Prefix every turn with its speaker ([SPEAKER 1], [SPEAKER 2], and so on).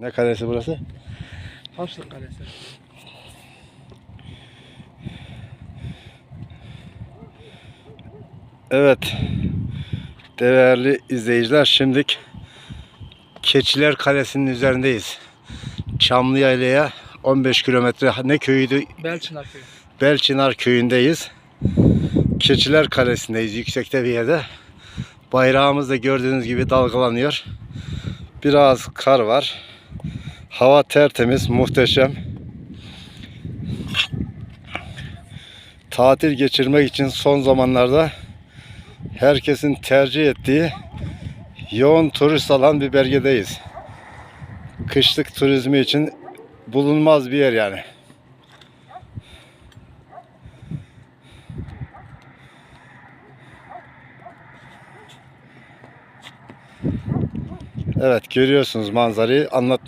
[SPEAKER 1] Ne kalesi burası?
[SPEAKER 2] Haçlı Kalesi.
[SPEAKER 1] Evet. Değerli izleyiciler şimdilik Keçiler Kalesi'nin üzerindeyiz. Çamlıyayla'ya 15 kilometre ne köyüydü?
[SPEAKER 2] Belçinar Köyü.
[SPEAKER 1] Belçinar köyündeyiz. Keçiler Kalesi'ndeyiz yüksekte bir yerde. Bayrağımız da gördüğünüz gibi dalgalanıyor. Biraz kar var. Hava tertemiz, muhteşem. Tatil geçirmek için son zamanlarda herkesin tercih ettiği yoğun turist alan bir bölgedeyiz. Kışlık turizmi için bulunmaz bir yer yani. Evet görüyorsunuz manzarayı anlat